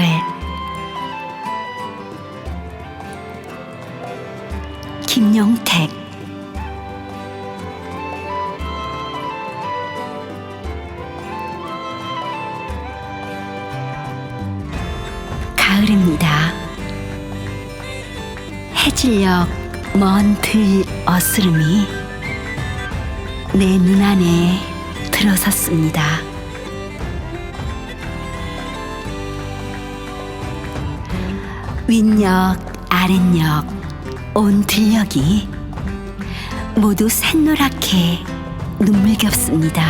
가을 김용택 가을입니다. 해질녘 먼 들 어스름이 내 눈안에 들어섰습니다. 윗역, 아랫역, 온 들녘이 모두 샛노랗게 눈물겹습니다.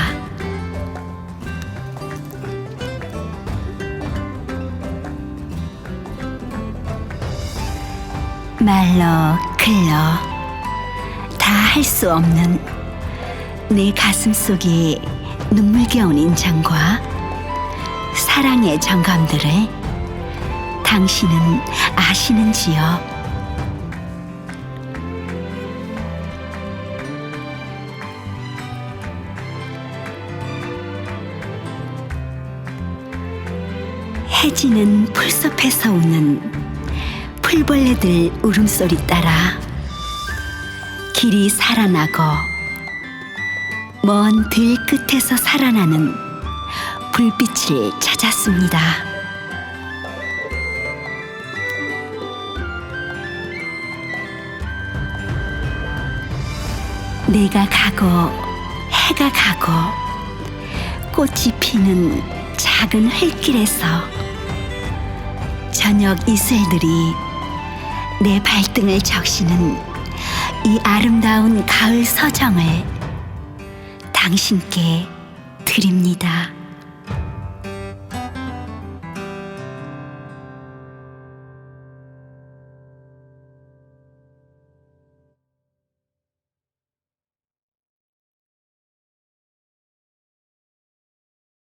말러 글러 다 할 수 없는 내 가슴 속의 눈물겨운 인장과 사랑의 정감들을 당신은 아시는지요? 해지는 풀숲에서 우는 풀벌레들 울음소리 따라 길이 살아나고 먼 들 끝에서 살아나는 불빛을 찾았습니다. 내가 가고 해가 가고 꽃이 피는 작은 흘길에서 저녁 이슬들이 내 발등을 적시는 이 아름다운 가을 서정을 당신께 드립니다.